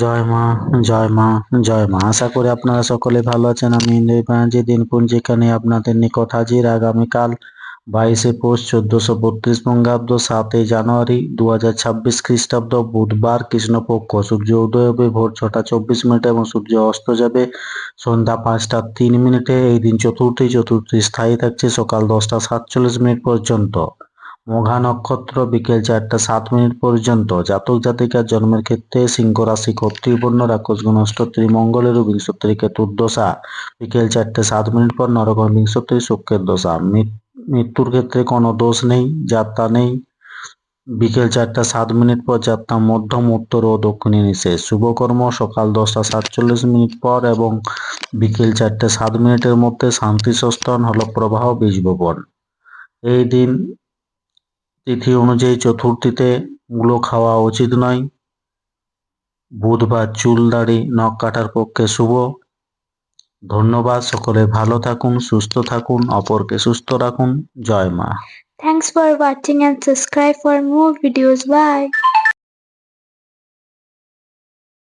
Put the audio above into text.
জয় মা জয় মা জয় মা। আশা করি আপনারা সকলে ভালো আছেন। আমি ব্যানার্জি দিনপুঞ্জ এখানে আপনাদের নিকট হাজির আগামীকাল বাইশে পৌষ চোদ্দশো বত্রিশ বঙ্গাব্দ সাতই জানুয়ারি দু হাজার ছাব্বিশ খ্রিস্টাব্দ বুধবার কৃষ্ণপক্ষ। সূর্য উদয় হবে ভোর ছটা চব্বিশ মিনিটে এবং সূর্য অস্ত যাবে সন্ধ্যা পাঁচটা তিন মিনিটে। এই দিন চতুর্থী চতুর্থী স্থায়ী থাকছে সকাল দশটা সাতচল্লিশ মিনিট পর্যন্ত। মঘা নক্ষত্র বিকেল চারটা সাত মিনিট পর্যন্ত। জাতক জাতিকার জন্মের ক্ষেত্রে সিংহ রাশি কর্তৃপূর্ণ রাক্ষসগুণ অষ্টত্রী মঙ্গলের ও বিংশত্রী কেতুর দশা। বিকেল চারটে সাত মিনিট পর নরকম বিংশত্রী শুক্রের দশা। মৃত্যুর ক্ষেত্রে কোনো দোষ নেই, যাত্রা নেই। বিকেল চারটা সাত মিনিট পর যাত্রা মধ্যম, উত্তর ও দক্ষিণে নিষেধ শুভকর্ম সকাল দশটা সাতচল্লিশ মিনিট পর এবং বিকেল চারটে সাত মিনিটের মধ্যে শান্তি সস্তন হল প্রবাহ বীজ বপন এই দিন তিথি অনুযায়ী চতুর্থীতে মূলো খাওয়া উচিত নয়। বুধবার চুল দাড়ি, নখ কাটার পক্ষে শুভ। ধন্যবাদ, সকলে ভালো থাকুন, সুস্থ থাকুন, অপরকে সুস্থ রাখুন। জয় মা। Thanks for watching and subscribe for more videos Bye.